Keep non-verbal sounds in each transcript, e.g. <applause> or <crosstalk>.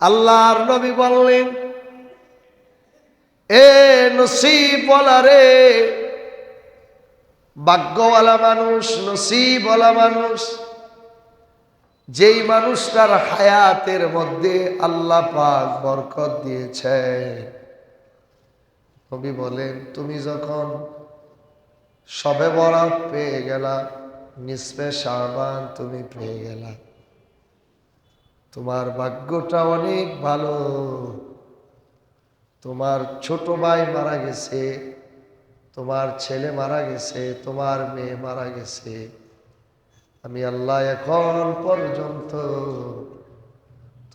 আল্লাহর নবী বললেন, এ নসিব রে, ভাগ্যওয়ালা মানুষ নসিবওয়ালা মানুষ, যেই মানুষটার হায়াতের মধ্যে আল্লাহ পাক বরকত দিয়েছে নবী বলেন, তুমি যখন সবে বরাত পেয়ে গেলা নিসপে শাবান তুমি পেয়ে গেলা। তোমার ভাগ্যটা অনেক ভালো। তোমার ছোট ভাই মারা গেছে, তোমার ছেলে মারা গেছে, তোমার মেয়ে মারা গেছে। আমি আল্লাহ এখন পর্যন্ত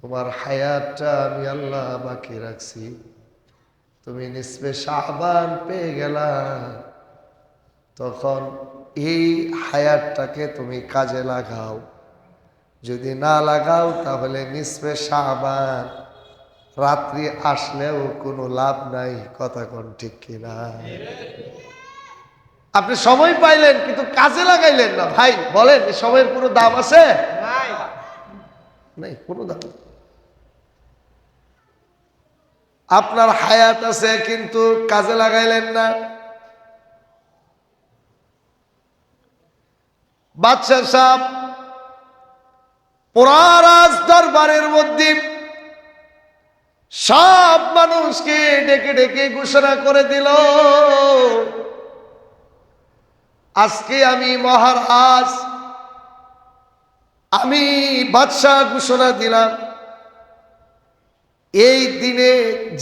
তোমার হায়াতটা আমি আল্লাহ বাকি রাখছি। তুমি নিসবে শাহবান পেয়ে গেলা। তখন এই হায়াতটাকে তুমি কাজে লাগাও। যদি না লাগাও তাহলে নিসবে সাবান রাত্রি আসলেও কোনো লাভ নাই কথা কোন ঠিক কিনা? আপনি সময় পাইলেন কিন্তু কাজে লাগাইলেন না। ভাই বলেন সময়ের কোনো দাম আছে? নাই। কোনো দাম আপনার হায়াত আছে কিন্তু কাজে লাগাইলেন না। বাদশাহ সাহেব পুরারাজ দরবারের মধ্যে সব মানুষকে ডেকে ডেকে ঘোষণা করে দিল। আজকে আমি মহারাজ, আমি বাদশাহ ঘোষণা দিলাম। এই দিনে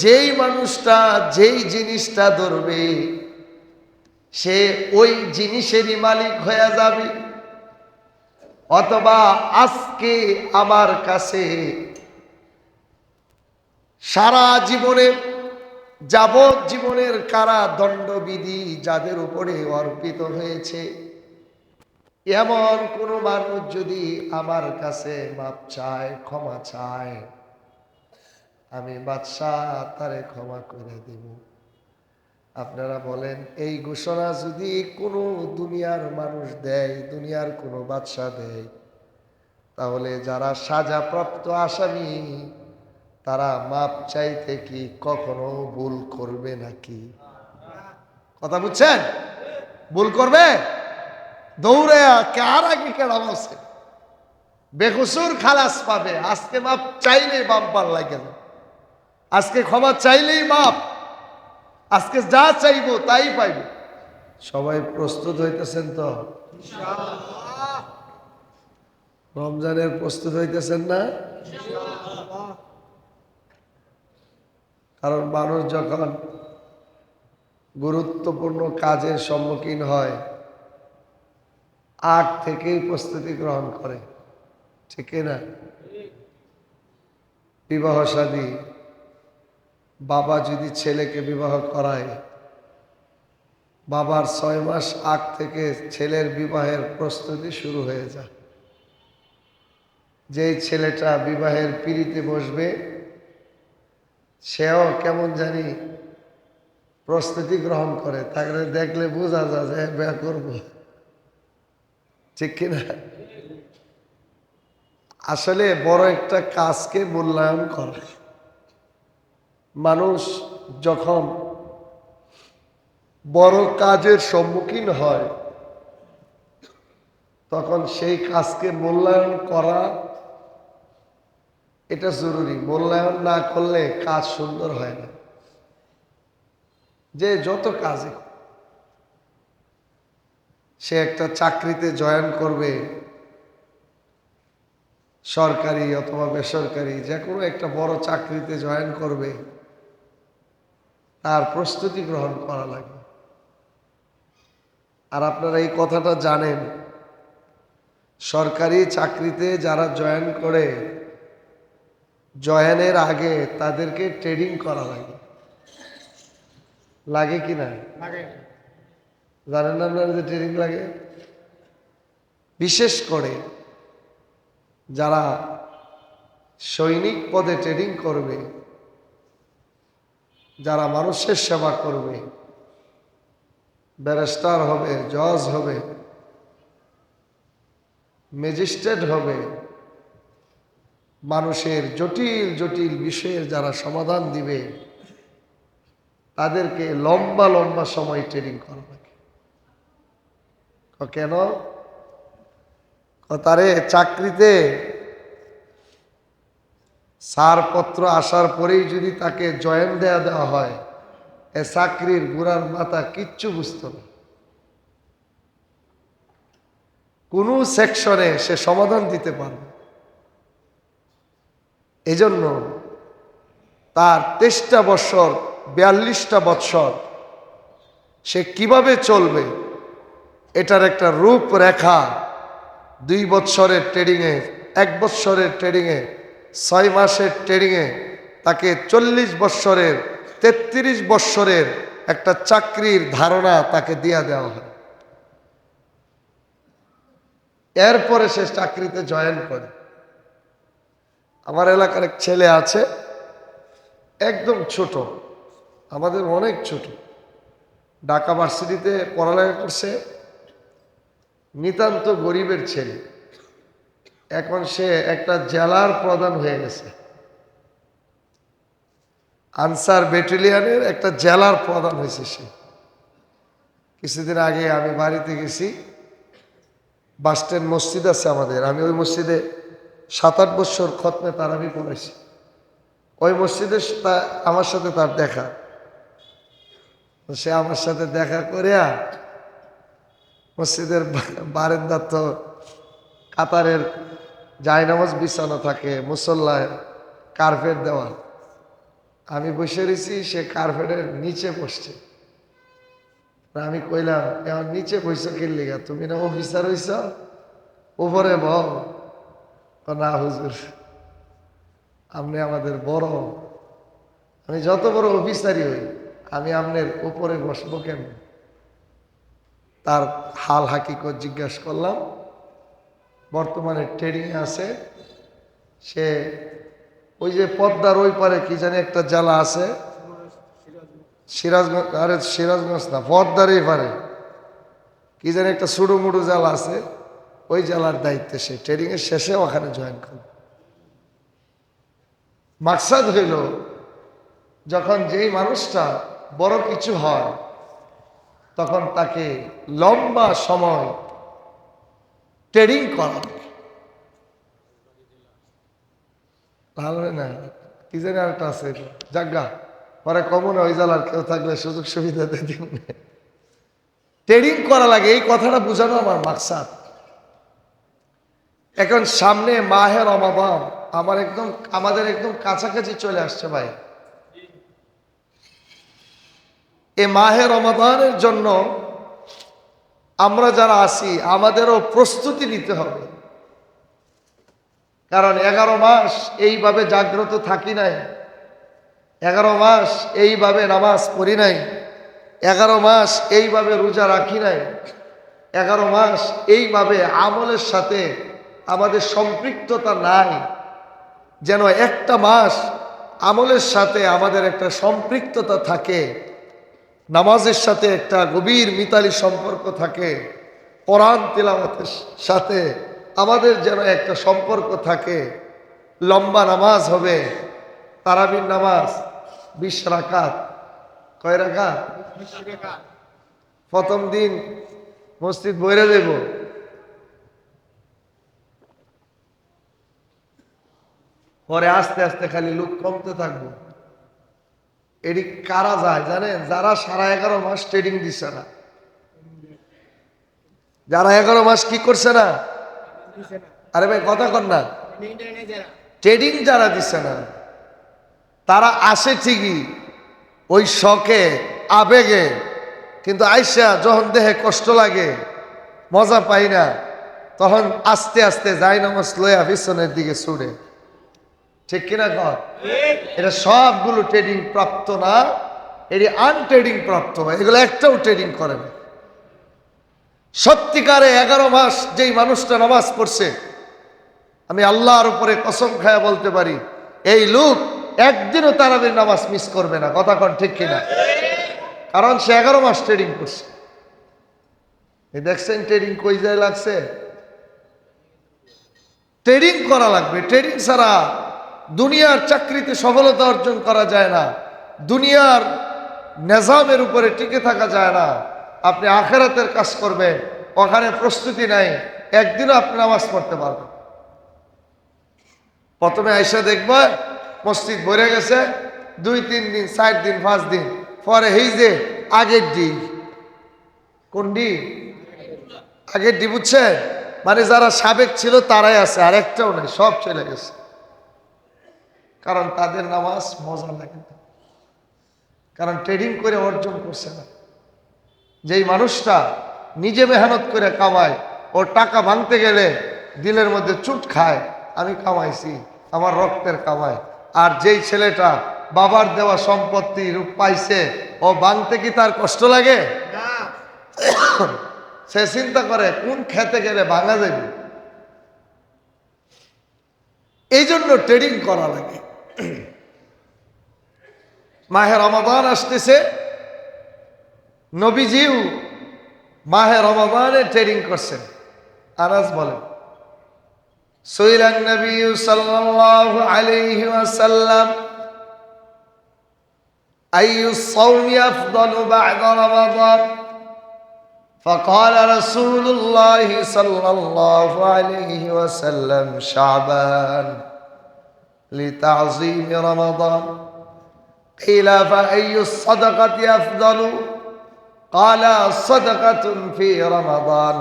যেই মানুষটা যেই জিনিসটা ধরবে, সে ওই জিনিসেরই মালিক হয়ে যাবে। অথবা আজকে আমার কাছে সারা জীবনে যাবৎ জীবনের কারা দণ্ডবিধি যাদের উপরে অর্পিত হয়েছে, এমন কোনো মানুষ যদি আমার কাছে মাপ চায়, ক্ষমা চায়, আমি বাদশাহ তারে ক্ষমা করে দেব। আপনারা বলেন, এই ঘোষণা যদি কোনো দুনিয়ার মানুষ দেয়, দুনিয়ার কোনো বাদশাহ দেয়, তাহলে যারা সাজাপ্রাপ্ত আসামি, তারা মাপ চাইতে কি কখনো ভুল করবে নাকি? কথা বুঝছেন? ভুল করবে? দৌড়ে কার আগে কেরাম আছে বেকসুর খালাস পাবে। আজকে মাপ চাইলেই বাম্পার লাগে আজকে ক্ষমা চাইলেই মাপ আজকে যা চাইব তাই পাইব। সবাই প্রস্তুত হইতেছেন তো? রমজানের প্রস্তুত হইতেছেন না? কারণ মানুষ যখন গুরুত্বপূর্ণ কাজের সম্মুখীন হয় আগ থেকেই প্রস্তুতি গ্রহণ করে। ঠিক না? বিবাহ সাদী। বাবা যদি ছেলেকে বিবাহ করায়, বাবার ছয় মাস আগ থেকে ছেলের বিবাহের প্রস্তুতি শুরু হয়ে যায়। যেই ছেলেটা বিবাহের পিড়িতে বসবে, সেও কেমন জানি প্রস্তুতি গ্রহণ করে, তাকে দেখলে বোঝা যায় যে বিয়ে করব। ঠিক কিনা? আসলে বড় একটা কাজকে মূল্যায়ন করে। মানুষ যখন বড় কাজের সম্মুখীন হয়, তখন সেই কাজকে মূল্যায়ন করা এটা জরুরি। মূল্যায়ন না করলে কাজ সুন্দর হয় না। যে যত কাজে সে একটা চাকরিতে জয়েন করবে, সরকারি অথবা বেসরকারি, যে কোনো একটা বড় চাকরিতে জয়েন করবে তার প্রস্তুতি গ্রহণ করা লাগে। আর আপনারা এই কথাটা জানেন সরকারি চাকরিতে যারা জয়েন করে জয়েনের আগে তাদেরকে ট্রেডিং করা লাগে। লাগে কি না? জানেন না আপনারা যে ট্রেনিং লাগে? বিশেষ করে যারা সৈনিক পদে ট্রেনিং করবে যারা মানুষের সেবা করবে, ব্যারিস্টার হবে, জজ হবে, ম্যাজিস্ট্রেট হবে, মানুষের জটিল জটিল বিষয়ের যারা সমাধান দিবে, তাদেরকে লম্বা লম্বা সময় ট্রেনিং করা লাগে। কেন? তারে চাকরিতে সারপত্র আসার পরেই যদি তাকে জয়েন দেয়া দেওয়া হয়, এ চাকরির গুড়ার মাথা কিচ্ছু বুঝতো না। কোনো সেকশনে সে সমাধান দিতে পারবে। এজন্য তার তেইশটা বৎসর, বিয়াল্লিশটা বৎসর সে কীভাবে চলবে, এটার একটা রূপরেখা দুই বৎসরের ট্রেডিংয়ে এক বৎসরের ট্রেডিংয়ে ছয় মাসের ট্রেনিংয়ে তাকে চল্লিশ বৎসরের, তেত্রিশ বৎসরের একটা চাকরির ধারণা তাকে দিয়া দেওয়া হয়। এরপরে সে চাকরিতে জয়েন করে। আমার এলাকার এক ছেলে আছে, একদম ছোট, আমাদের অনেক ছোট। ঢাকা ভার্সিটিতে পড়ালেখা করছে। নিতান্ত গরিবের ছেলে। এখন সে একটা জেলার প্রধান হয়ে গেছে। আনসার ব্যাটালিয়ানের একটা জেলার প্রধান হয়েছে সে। কিছুদিন আগে আমি বাড়িতে গেছি, বাস স্ট্যান্ড মসজিদ আছে আমাদের। আমি ওই মসজিদে সাত আট বছর খতমে তার আমি পড়েছি ওই মসজিদে আমার সাথে তার দেখা। সে আমার সাথে দেখা করিয়া মসজিদের বারান্দার তো কাতারের জায়নামাজ বিছানো থাকে, মুসল্লায় কার্পেট দেওয়া আমি বসে রয়েছি, সে কার্পেটের নিচে বসছে। আমি কইলাম, এখন নিচে বইস কিনলিগা তুমি না অফিসার হইছ? উপরে বল। না, হুজুর। আপনি আমাদের বড়। আমি যত বড় অফিসারই হই, আমি আপনার উপরে বসবো কেন তার হাল হাকিকত জিজ্ঞাসা করলাম বর্তমানে ট্রেডিং আছে। সে ওই যে পদ্মার ওই পারে কি জানি একটা জেলা আছে। সিরাজগঞ্জ, আরে সিরাজগঞ্জ না, পদ্মার এই পারে। কি জানি একটা সুডু মুডু জেলা আছে। ওই জেলার দায়িত্বে সে ট্রেডিং এর শেষে ওখানে জয়েন করবে মাকসাদ হইল, যখন যেই মানুষটা বড় কিছু হয়, তখন তাকে লম্বা সময় ট্রেডিং করা ভালো না? কি জানি আরেকটা আছে। জাগা পরে কমন ওই জেলার কেউ থাকলে সুযোগ সুবিধা দিয়ে ট্রেডিং করা লাগে, এই কথাটা বোঝানো আমার মাকসাদ। এখন সামনে মাহের রমাদান, আমার একদম, আমাদের একদম কাছাকাছি চলে আসছে ভাই। এ মাহের রমাদানের জন্য আমরা যারা আছি, আমাদেরও প্রস্তুতি নিতে হবে। কারণ এগারো মাস এইভাবে জাগ্রত থাকি নাই। এগারো মাস এইভাবে নামাজ পড়ি নাই। এগারো মাস এইভাবে রোজা রাখি নাই। এগারো মাস এইভাবে আমলের সাথে আমাদের সম্পৃক্ততা নাই। যেন একটা মাস আমলের সাথে আমাদের একটা সম্পৃক্ততা থাকে। নামাজের সাথে একটা গভীর মিতালি সম্পর্ক থাকে, কোরআন তেলাওয়াতের সাথে আমাদের যেন একটা সম্পর্ক থাকে। লম্বা নামাজ হবে, তারাবির নামাজ, বিশ রাকাত, কয় রাকাত? প্রথম দিন মসজিদ বইরে দেব। পরে আস্তে আস্তে খালি লোক কমতে থাকব। এটি কারা যায় জানেন? যারা সারা এগারো মাস ট্রেডিং দিচ্ছে না। যারা এগারো মাস কি করছে না? আরে ভাই, কথা কর না। ট্রেডিং যারা দিচ্ছে না, তারা আসে ঠিকই ওই শখে, আবেগে, কিন্তু আইসা যখন দেহে কষ্ট লাগে, মজা পাই না, তখন আস্তে আস্তে যাই নামাজ লয়া পিছনের দিকে ছুড়ে ঠিক কিনা কর? এটা সবগুলো ট্রেডিং প্রাপ্ত না, এটি আনট্রেডিং প্রাপ্ত এগুলো একটাও ট্রেডিং করে না। সত্যিকারে এগারো মাস যেই মানুষটা নামাজ পড়ছে, আমি আল্লাহর উপরে কসম খায়া বলতে পারি, এই লোক একদিনও তারাবির নামাজ মিস করবে না, কথা কন ঠিক কিনা? কারণ সে এগারো মাস ট্রেডিং করছে। এই দেখছেন ট্রেডিং কই যায় লাগছে? ট্রেডিং করা লাগবে ট্রেডিং ছাড়া দুনিয়ার চাকরিতে সফলতা অর্জন করা যায় না। দুনিয়ার নেজামের উপরে টিকে থাকা যায় না। আপনি আখেরাতের কাজ করবেন, ওখানে প্রস্তুতি নাই, একদিনও আপনি নামাজ পড়তে পারবেন প্রথমে আইসা দেখবা, মসজিদ ভরে গেছে, দুই, তিন দিন, চার দিন, পাঁচ দিন, পরে এই যে আগের দিন। কোন ডি আগের ডি বুঝছে মানে যারা সাবেক ছিল তারাই আছে, আর একটাও নেই, সব চলে গেছে। কারণ তাদের নামাজ মজা লাগে না। কারণ ট্রেডিং করে অর্জন করছে না। যেই মানুষটা নিজে মেহনত করে কামায় ওর টাকা ভাঙতে গেলে দিলের মধ্যে চুট খায় আমি কামাইছি আমার রক্তের কামায় আর যেই ছেলেটা বাবার দেওয়া সম্পত্তি রূপ পাইছে ও ভাঙতে কি তার কষ্ট লাগে? সে চিন্তা করে কোন খেতে গেলে ভাঙা যাবে? এই জন্য ট্রেডিং করা লাগে। <clears throat> মাহে রমাদান আসতেছে নবীজিও মাহে রমাদানে ট্রেডিং করছেন আনাজ বলেন سئل النبي صلى الله عليه وسلم أي الصوم أفضل بعد رمضان فقال رسول الله صلى الله عليه وسلم شعبان لتعظيم رمضان قيل فأي الصدقة أفضل قال صدقة في رمضان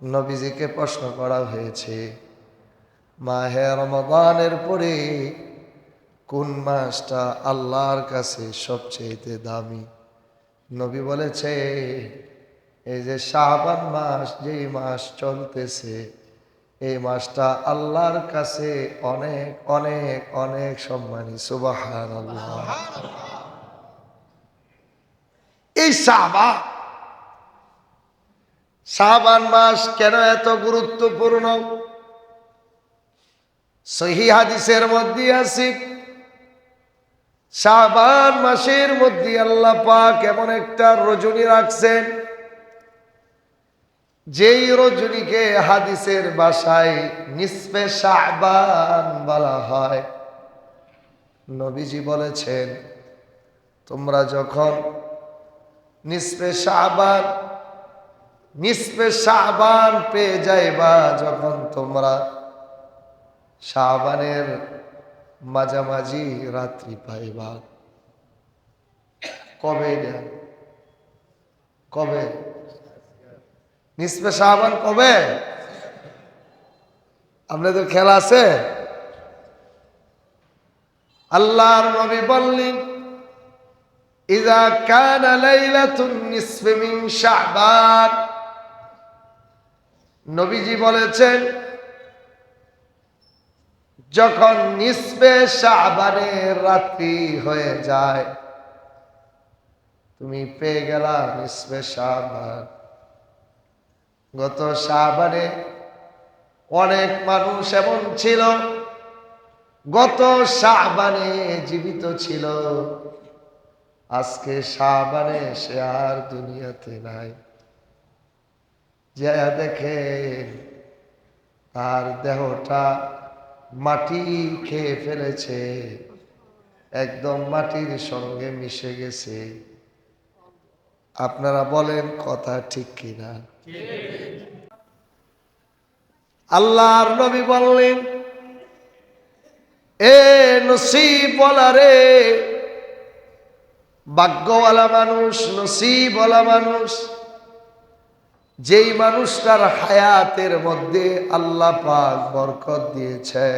নবীজিকে প্রশ্ন করা হয়েছে মাহে রমাদানের পরে কোন মাসটা আল্লাহর কাছে সবচেয়ে দামি নবী বলেছে এই যে শাহবান মাস যেই মাস চলতেছে এই মাসটা আল্লাহর কাছে অনেক অনেক অনেক সম্মানী। সুবাহান এই শাহবান শাহবান মাস কেন এত গুরুত্বপূর্ণ? সহি হাদিসের মধ্যে আছে শাহবান মাসের মধ্যে আল্লাহ পাক এমন একটা রজনী রাখছেন যেই রজনীকে হাদিসের বাসায় নিসপে শাহবান বলা হয়, নবীজি বলেছেন, তোমরা যখন নিসপে শাহবান নিসপে শাহবান পেয়ে যাইবা যখন তোমরা শাহবানের মাঝামাঝি রাত্রি পাইবা কবে? কবে নিসপে শাহবান কবে? আপনাদের খেলা আছে? আল্লাহর নবী বললেন ইজা কানা লাইলাতুন নবীজি বলেছেন, যখন নিসবে শাবানের রাত্রি হয়ে যায়, তুমি পেয়ে গেলা নিসবে শাবান গত শাবানে অনেক মানুষ এমন ছিল, গত শাবানে জীবিত ছিল। আজকে শাবানে সে আর দুনিয়াতে নাই। যে দেখে তার দেহটা মাটি খেয়ে ফেলেছে, একদম মাটির সঙ্গে মিশে গেছে। আপনারা বলেন কথা ঠিক কিনা? আল্লাহর নবী বললেন, এ নসিব বলা রে, ভাগ্যওয়ালা মানুষ, নসিবওয়ালা মানুষ, যেই মানুষটার হায়াতের মধ্যে আল্লাহ পাক বরকত দিয়েছে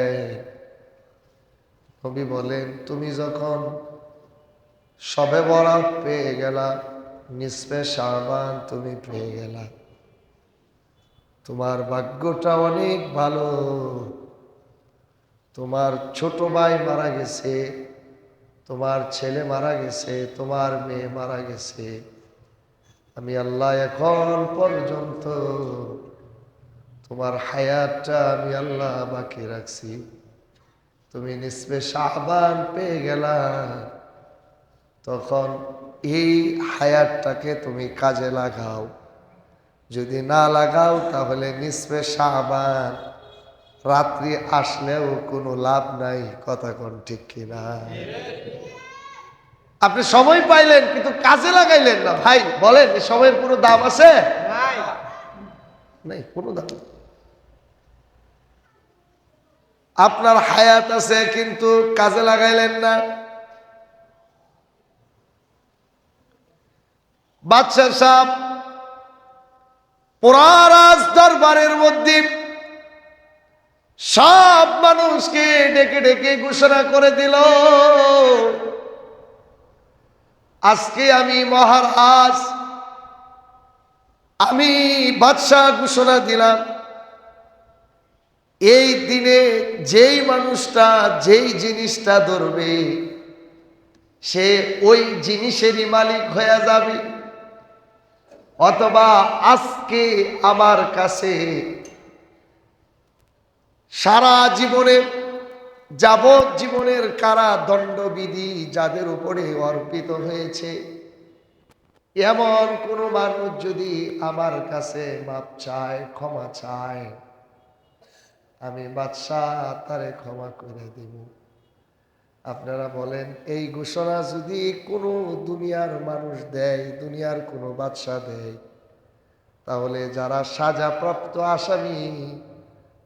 নবী বলেন, তুমি যখন সবে বরাত পেয়ে গেলা নিসপে শাহবান তুমি পেয়ে গেলা। তোমার ভাগ্যটা অনেক ভালো। তোমার ছোট ভাই মারা গেছে, তোমার ছেলে মারা গেছে, তোমার মেয়ে মারা গেছে। আমি আল্লাহ এখন পর্যন্ত তোমার হায়াতটা আমি আল্লাহ বাকি রাখছি। তুমি নিসবে শাহবান পেয়ে গেলা। তখন এই হায়াতটাকে তুমি কাজে লাগাও। যদি না লাগাও তাহলে নিসবে সাবান রাত্রি আসলেও কোনো লাভ নাই কথা কোন ঠিক কিনা? আপনি সময় পাইলেন কিন্তু কাজে লাগাইলেন না। ভাই বলেন সময়ের কোনো দাম আছে? নাই। কোনো দাম আপনার হায়াত আছে কিন্তু কাজে লাগাইলেন না। বাদশাহ সাহেব পুরারাজ দরবারের মধ্যে সব মানুষকে ডেকে ডেকে ঘোষণা করে দিল। আজকে আমি মহারাজ, আমি বাদশাহ ঘোষণা দিলাম, এই দিনে যেই মানুষটা যেই জিনিসটা ধরবে, সে ওই জিনিসেরই মালিক হয়ে যাবে। অথবা আজকে আমার কাছে সারা জীবনে যাবৎ জীবনের কারা দণ্ডবিধি যাদের উপরে অর্পিত হয়েছে, এমন কোনো মানুষ যদি আমার কাছে মাপ চায়, ক্ষমা চায়, আমি বাদশাহ তারে ক্ষমা করে দেব। আপনারা বলেন, এই ঘোষণা যদি কোনো দুনিয়ার মানুষ দেয়, দুনিয়ার কোনো বাদশাহ দেয়, তাহলে যারা সাজাপ্রাপ্ত আসামি,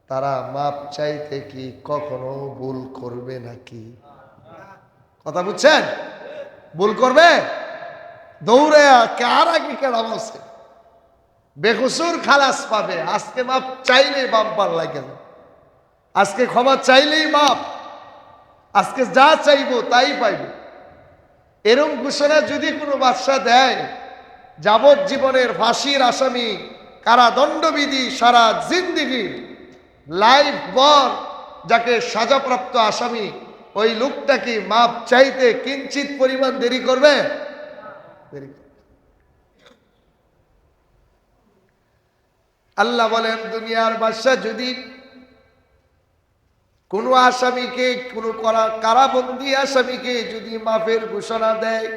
তারা মাপ চাইতে কি কখনো ভুল করবে নাকি? কথা বুঝছেন? ভুল করবে? দৌড়ে কার আগে কেরাম আছে বেকসুর খালাস পাবে। আজকে মাপ চাইলেই বাম্পার লাগে আজকে ক্ষমা চাইলেই মাপ। আজকে যা চাইব তাই পাইব এরম ঘোষণা যদি কোনো বাদশা দেয়, যাবজ্জীবনের ফাঁসির আসামি, কারাদণ্ডবিধি সারা জিন্দিগি, লাইফ বর যাকে সাজাপ্রাপ্ত আসামি, ওই লোকটা কি মাপ চাইতে কিঞ্চিত পরিমাণ দেরি করবে। আল্লাহ বলেন, দুনিয়ার বাদশা যদি কোনো আসামিকে, কোনো করা, কারাবন্দি আসামিকে যদি মাফের ঘোষণা দেয়,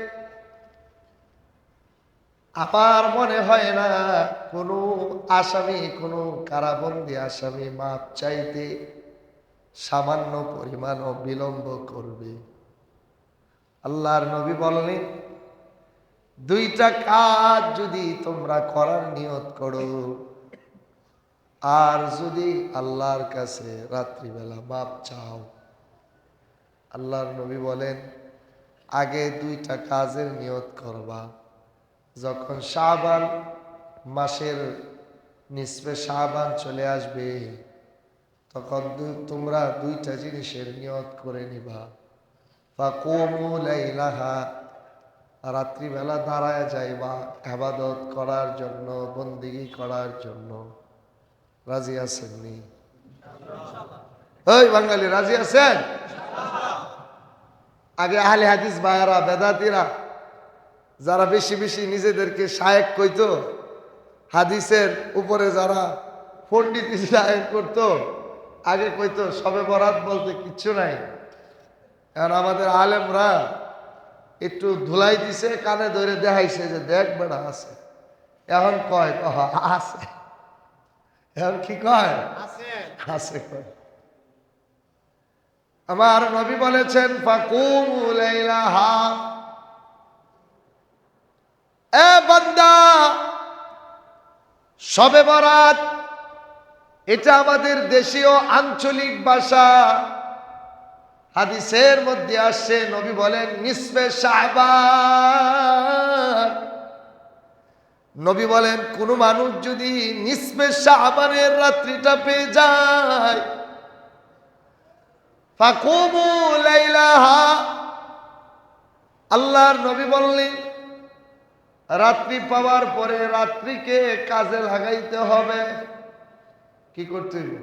আমার মনে হয় না কোনো আসামি, কোনো কারাবন্দি আসামি মাপ চাইতে সামান্য পরিমাণ বিলম্ব করবে। আল্লাহর নবী বললেন, দুইটা কাজ যদি তোমরা করার নিয়ত করো আর যদি আল্লাহর কাছে রাত্রিবেলা মাপ চাও, আল্লাহর নবী বলেন, আগে দুইটা কাজের নিয়ত করবা। যখন শাহবান মাসের নিসবে শাহবান চলে আসবে, তখন তোমরা দুইটা জিনিসের নিয়ত করে নিবা। ফাকুমু লাইলাহা, রাত্রিবেলা দাঁড়ায় যাইবা আবাদত করার জন্য, বন্দিগি করার জন্য। রাজি আছেননি? ওই বাঙালি, রাজি আছেন? আগে আহলে হাদিস বায়ারা বেদাতিরা, যারা বেশি বেশি নিজেদেরকে শায়েক কইতো, হাদিসের উপরে যারা পণ্ডিত শায়েক করতো, আগে কইতো, সবে বরাত বলতে কিচ্ছু নাই। এখন আমাদের আলেমরা একটু ধুলাই দিছে, কানে ধরে দেখাইছে যে দেখ বেড়া আছে। এখন কয়, কহ, আছে। এখন কি কয়? আছে আমার নবী বলেছেন এ বান্দা, সবে বরাত, এটা আমাদের দেশীয় আঞ্চলিক ভাষা। হাদিসের মধ্যে আসছে, নবী বলেন নিসবে শাহবান। নবী বলেন, কোন মানুষ যদি নিসবে শাহবানের রাত্রিটা পেয়ে যায় আল্লাহর নবী বললেন, রাত্রি পাওয়ার পরে রাত্রিকে কাজে লাগাইতে হবে। কি করতে হইব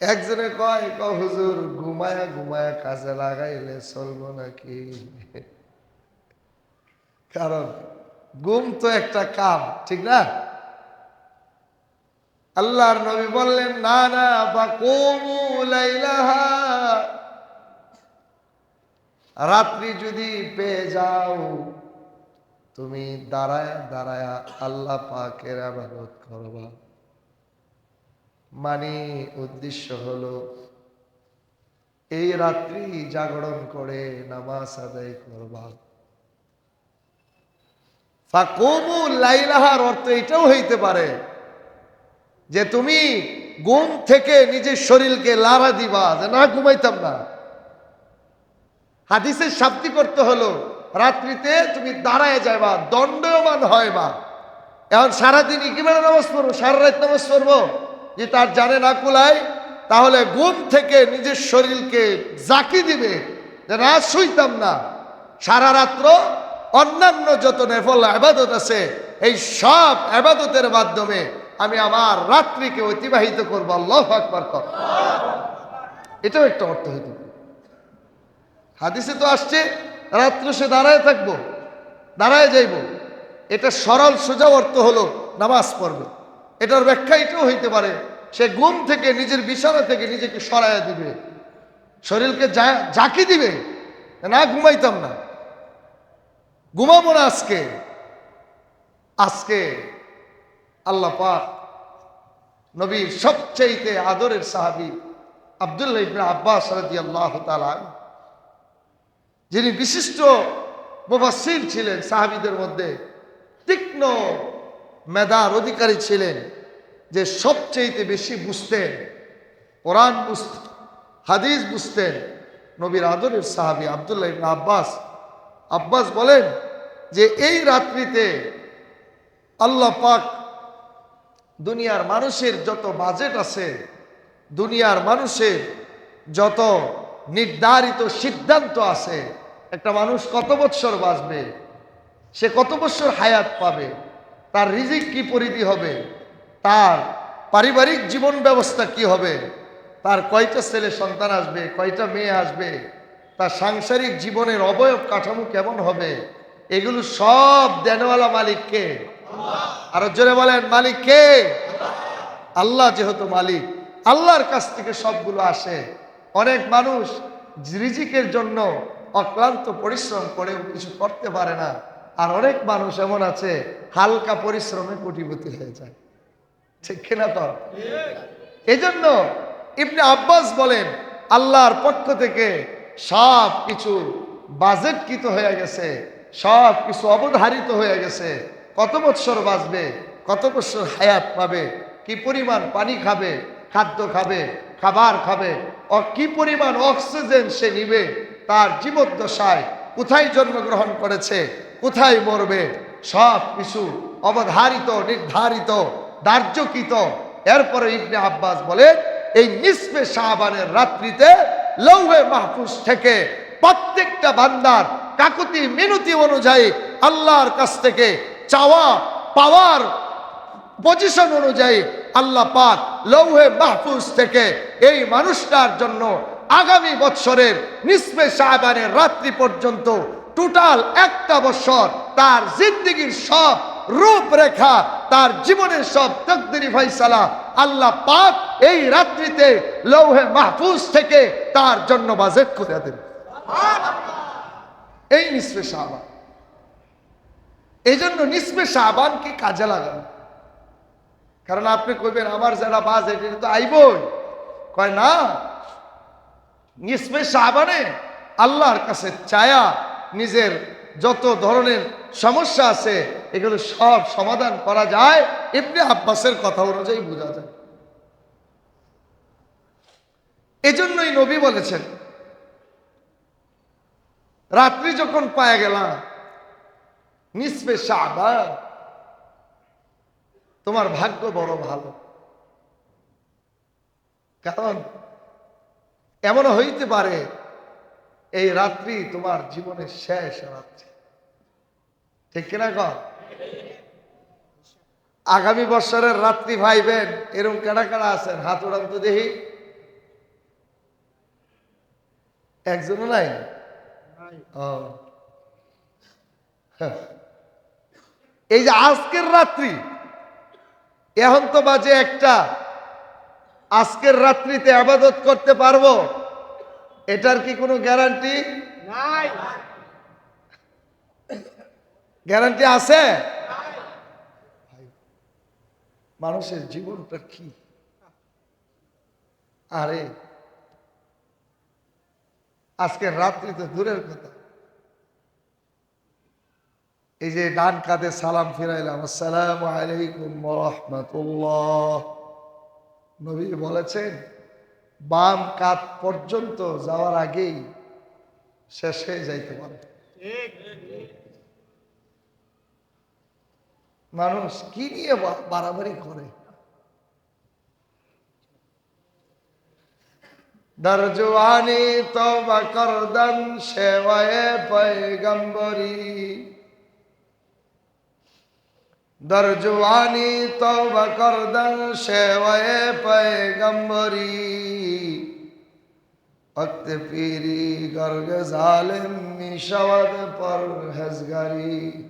একজনে কয় ক হুজুর, ঘুমায়া ঘুমায়া কাজে লাগাইলে চলবো নাকি? কারণ ঘুম তো একটা কাম, ঠিক না? আল্লাহর নবী বললেন, না না বা রাত্রি যদি পেয়ে যাও, তুমি দাঁড়ায় দাঁড়ায় আল্লাহ পাকের আবাদত করবা। মানে উদ্দেশ্য হলো, এই রাত্রি জাগরণ করে নামাজ আদায় করবা। ফাকুমু লাইলাহার অর্থ এটাও হইতে পারে যে তুমি ঘুম থেকে নিজের শরীরকে লাড়া দিবা, যে না ঘুমাইতাম না। হাদিসের শাব্দি করতে হলো, রাত্রিতে তুমি দাঁড়ায় যাইবা দণ্ডমান হয় বা এখন সারাদিন কীভাবে নামাজ পড়ব? সারা রাত নামাজ পড়ব? যে তার জানে না কুলায়, তাহলে ঘুম থেকে নিজের শরীরকে জাকি দিবে, যে না শুইতাম না। সারা রাত্র অন্যান্য যত নেফল আবাদত আছে, এই সব আবাদতের মাধ্যমে আমি আমার রাত্রিকে অতিবাহিত করব। আল্লাহ আকবার কর। এটাও একটা অর্থ হইতে হাদিসে তো আসছে, রাত্রে সে দাঁড়ায় থাকব, দাঁড়ায় যাইব। এটা সরল সোজা অর্থ হলো নামাজ পড়বে। এটার ব্যাখ্যা এটাও হইতে পারে, সে ঘুম থেকে নিজের বিছানা থেকে নিজেকে সরাইয়া দিবে। শরীরকে জাকি দিবে, না ঘুমাইতাম না। ঘুমাবো না আজকে। আজকে আল্লাহ পাক নবীর সবচাইতে আদরের সাহাবী আব্দুল্লাহ ইবনে আব্বাস আনহু, যিনি বিশিষ্ট মুফাসসির ছিলেন সাহাবীদের মধ্যে তীক্ষ্ণ মেধার অধিকারী ছিলেন যে সবচেয়ে বেশি বুঝতেন কোরআন বুঝতেন হাদিস বুঝতেন নবীর আদরের সাহাবী আব্দুল্লাহ ইবনে আব্বাস আব্বাস বলেন যে এই রাত্রিতে আল্লাহ পাক দুনিয়ার মানুষের যত বাজেট আছে, দুনিয়ার মানুষের যত নির্ধারিত সিদ্ধান্ত আছে, একটা মানুষ কত বৎসর বাঁচবে, সে কত বৎসর হায়াত পাবে, তার রিজিক কি পরিধি হবে, তার পারিবারিক জীবন ব্যবস্থা কি হবে, তার কয়টা ছেলে সন্তান আসবে, কয়টা মেয়ে আসবে তার সাংসারিক জীবনের অবয়ব কাঠামো কেমন হবে? এগুলো সব দেনওয়ালা মালিককে। আরও জোরে বলেন মালিক কে আল্লাহ যেহেতু মালিক আল্লাহর কাছ থেকে সবগুলো আসে। অনেক মানুষ রিজিকের জন্য অক্লান্ত পরিশ্রম করেও কিছু করতে পারে না। আর অনেক মানুষ এমন আছে হালকা পরিশ্রমে কোটিপতি হয়ে যায়। ঠিক কিনা তো? এই জন্য ইবনে আব্বাস বলেন আল্লাহর পক্ষ থেকে সব কিছু বাজেটকৃত হয়ে গেছে সব কিছু অবধারিত হয়ে গেছে। কত বৎসর বাঁচবে, কত বৎসর হায়াত পাবে, কি পরিমাণ পানি খাবে, খাদ্য খাবে, খাবার খাবে, ও কি পরিমাণ অক্সিজেন সে নিবে, তার জীবদ্দশায় কোথায় জন্মগ্রহণ করেছে, কোথায় মরবে সব কিছু অবধারিত, নির্ধারিত, দার্যকৃত। এরপরে ইবনে আব্বাস বলে, এই নিসবে শাহবানের রাত্রিতে লৌহে মাহফুজ থেকে প্রত্যেকটা বান্দার কাকুতি মিনতি অনুযায়ী আল্লাহর কাছ থেকে চাওয়া, পাওয়ার পজিশন অনুযায়ী আল্লাহ পাক লৌহে মাহফুজ থেকে এই মানুষটার জন্য আগামী বৎসরের নিসবে শাহবানের রাত্রি পর্যন্ত টোটাল একটা বছর তার জিন্দগির সব রূপরেখা তার জীবনের সব তকদিরি ফাইসালা আল্লাহ পাক এই রাত্রিতে লৌহে মাহফুজ থেকে তার জন্য বাজেট করে দেন। এই নিসবে শাহবান এই জন্য নিসবে শাহবানকে কাজে লাগান। কারণ আপনি কইবেন আমার যারা বাজেট এটা তো আইবই। কয় না নিসবে শাহবানে আল্লাহর কাছে চায়া নিজের যত ধরনের সমস্যা আছে এগুলো সব সমাধান করা যায়। এমনি আব্বাসের কথা অনুযায়ী বোঝা যায়। এজন্যই নবী বলেছেন, রাত্রি যখন পায়া গেলাম নিসবে শাহবান তোমার ভাগ্য বড় ভালো। কারণ এমনও হইতে পারে, এই রাত্রি তোমার জীবনের শেষ রাত্রি। ঠিক কিনা কর আগামী বছরের রাত্রি ভাইবেন এরকম কেডা কেডা আছেন? হাত উড়ান তো দেখি। একজনও নাই। এই যে আজকের রাত্রি এখন তো বাজে একটা। আজকের রাত্রিতে আবাদত করতে পারব? এটার কি কোনো গ্যারান্টি? নাই। গ্যারান্টি আছে? মানুষের জীবনটা কি? আরে, আজকে রাত্রি তো দূরের কথা। এই যে ডান কাঁধে সালাম ফিরাইলাম, আসসালাম আলাইকুম রহমতুল্লাহ নবী বলেছেন, বাম কাত পর্যন্ত যাওয়ার আগেই শেষ হয়ে যাইতে পারে। মানুষ কি নিয়ে বা- বাড়াবাড়ি করে দরজওয়ানি তবা করদন সেবায়ে পয়গম্বরী দরজওয়ানি তবা করদন সেবায়ে পয়গম্বরী وقت پیری گرگ ظالم می شود پر هزگری